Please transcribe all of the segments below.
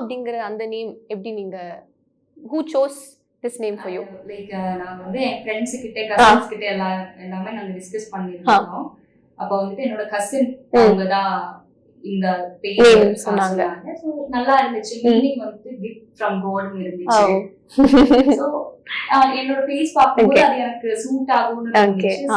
அப்படிங்கிற அந்த நேம் எப்படி நீங்க who chose this name for you like நான் வந்து என் ஃப்ரெண்ட்ஸ் கிட்ட கசின்ஸ் கிட்ட எல்லாம் எல்லாமே நாங்க டிஸ்கஸ் பண்ணிருந்தோம் அப்போ வந்துட்டு என்னோட கசின் அவங்க தான் இந்த பேர் சொன்னாங்க. நல்லா இருந்துச்சு. மீனிங் வந்துட்டு கிஃப்ட் ஃப்ரம் காட்னு இருந்துச்சு. என்னோட ஃபேஸ் பார்க்கும்போது. அது எனக்கு சூட் ஆகும்னு.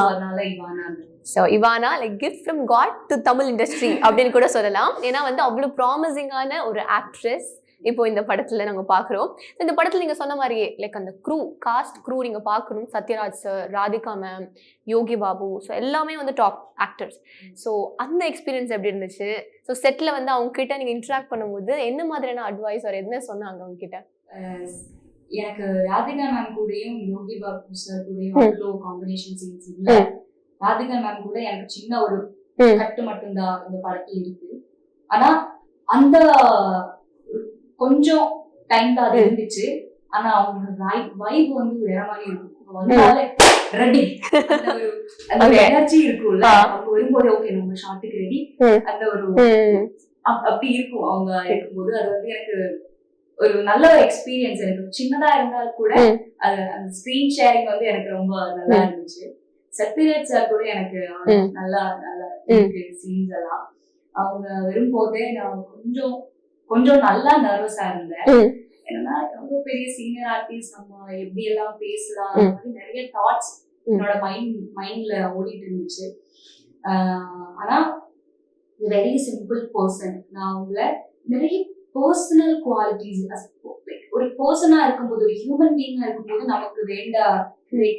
அதனால Ivana so Ivana like gift from God to Tamil industry அப்படின்னு கூட சொல்லலாம். ஏன்னா வந்து அவ்வளோ ப்ராமிசிங்கான ஒரு ஆக்ட்ரஸ் இப்போ இந்த படத்துல நாங்க பார்க்குறோம். இந்த படத்துல நீங்க சொன்ன மாதிரியே லைக் அந்த க்ரூ காஸ்ட் க்ரூ நீங்க பார்க்கணும். Sathyaraj sir Radhika ma'am Yogi Babu. So எல்லாமே வந்து டாப் ஆக்டர்ஸ் ஸோ அந்த எக்ஸ்பீரியன்ஸ் எப்படி இருந்துச்சு? ஸோ செட்டில் வந்து அவங்க கிட்ட நீங்க இன்ட்ராக்ட் பண்ணும்போது என்ன மாதிரியான அட்வைஸ் ஒரு என்ன சொன்னாங்க அவங்க கிட்ட? எனக்கு ராதிகா மேம் கூடயும் யோகி பாபு சார் கூடயும். அவ்வளோ காம்பினேஷன் சீன்ஸ் இல்ல. ராதிகா மேம் கூட எனக்கு சின்ன ஒரு. கட்டு மட்டும்தான் இந்த படத்துல இருக்கு ஆனா அந்த கொஞ்சம் டைம் தான் அது. இருந்துச்சு ஆனா அவங்களோட வைப் வந்து வேற மாதிரி இருக்கும் வந்தாலே ரெடி அந்த ஒரு. எனர்ஜி இருக்கும்ல. அவங்க வரும்போது ஓகே நம்ம ஷார்ட்டுக்கு ரெடி. அந்த ஒரு அப்படி இருக்கும் அவங்க இருக்கும்போது அது வந்து எனக்கு ஒரு நல்ல ஒரு எக்ஸ்பீரியன்ஸ் எனக்கு சின்னதா இருந்தால் கூட. அது அந்த ஸ்கிரீன் ஷேரிங் வந்து எனக்கு ரொம்ப நல்லா. இருந்துச்சு சத்யராஜ் சார் கூட எனக்கு. நல்லா நல்லா. இருக்கு சீன்ஸ் எல்லாம் அவங்க வரும்போதே நான் கொஞ்சம் கொஞ்சம் நல்லா நர்வஸா இருந்தேன். என்னன்னா எவ்வளவு பெரிய சீனியர் ஆர்டிஸ்ட் நம்ம எப்படி எல்லாம் பேசலாம் நிறைய தாட்ஸ். என்னோட மைண்ட் மைண்ட்ல ஓடிட்டு இருந்துச்சு ஆனா வெரி சிம்பிள் பர்சன் நான் உங்களை நிறைய பர்சனல் குவாலிட்டிஸ் ஒரு பர்சனா இருக்கும்போது ஒரு ஹியூமன் பீயிங்கா இருக்கும்போது நமக்கு வேண்ட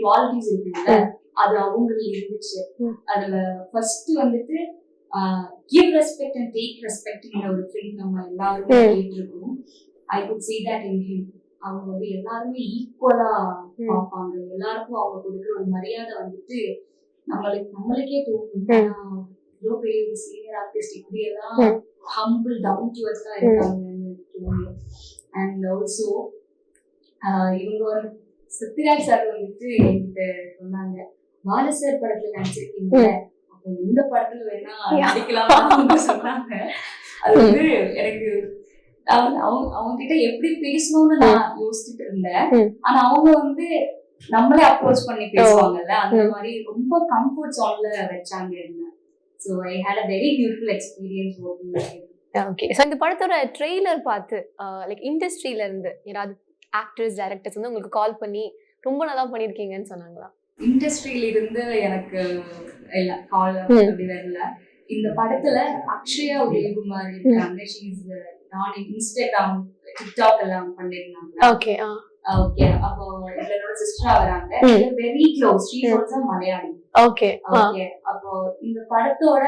குவாலிட்டிஸ் இருக்குல்ல அது அவங்கள இருந்துச்சு. அதுல ஃபர்ஸ்ட் வந்துட்டு கிவ் ரெஸ்பெக்ட் அண்ட் டேக் ரெஸ்பெக்ட்ங்கிற ஒரு ஃபிலிம் நம்ம எல்லாருமே. கேட்டிருக்கோம் I could see that in him அவங்க வந்து எல்லாருமே ஈக்குவலா. பார்ப்பாங்க எல்லாருக்கும் அவங்க கொடுக்குற ஒரு மரியாதை வந்துட்டு நம்மளுக்கு நம்மளுக்கே தோணும் இவ்வளோ பெரிய ஒரு சீனியர் ஆர்டிஸ்ட் இப்படி எல்லாம். ஹம்பிள் டவுன் டு தோணும் அண்ட் ஆல்சோ இவங்க வந்து சத்யராஜ் சார் வந்துட்டு என்கிட்ட சொன்னாங்க. பால சார் படத்துல நடிச்சிருக்கீங்க அப்போ இந்த படத்துல வேணா Yeah. நடிக்கலாம்னு சொன்னாங்க. அது வந்து எனக்கு அவங்க அவங்க கிட்ட எப்படி பேசணும்னு நான் யோசிச்சுட்டு இருந்தேன். ஆனா அவங்க வந்து நம்மளே அப்ரோச் பண்ணி பேசுவாங்கல்ல அந்த. மாதிரி ரொம்ப கம்ஃபர்ட் ஜோன்ல வச்சாங்க என்ன. So I had a very beautiful experience working okay so இந்த படத்தோட ட்ரெய்லர் பார்த்து லைக் இண்டஸ்ட்ரியில இருந்து யாராவது ஆக்டர்ஸ் டைரக்டர்ஸ் வந்து உங்களுக்கு கால் பண்ணி ரொம்ப நல்லா பண்ணியிருக்கீங்கன்னு சொன்னாங்களா? இண்டஸ்ட்ரியில இருந்து எனக்கு இல்ல கால் ம். அப்படி வரல. இந்த படத்துல அக்ஷயா உதயகுமார் இருக்காங்க. ஷீஸ் நான் இன்ஸ்டாகிராம் டிக்டாக் எல்லாம் பண்ணிருந்தாங்க. ஓகே ஓகே அப்போ என்னோட சிஸ்டரா வராங்க. Very close she. Also Malayali okay okay அப்போ இந்த படத்தோட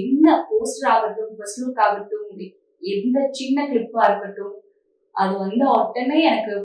என்ன போஸ்டர் ஆகட்டும் ஃபர்ஸ்ட் லுக் ஆகட்டும் எந்த சின்ன கிளிப்பா இருக்கட்டும் அது வந்து உடனே எனக்கு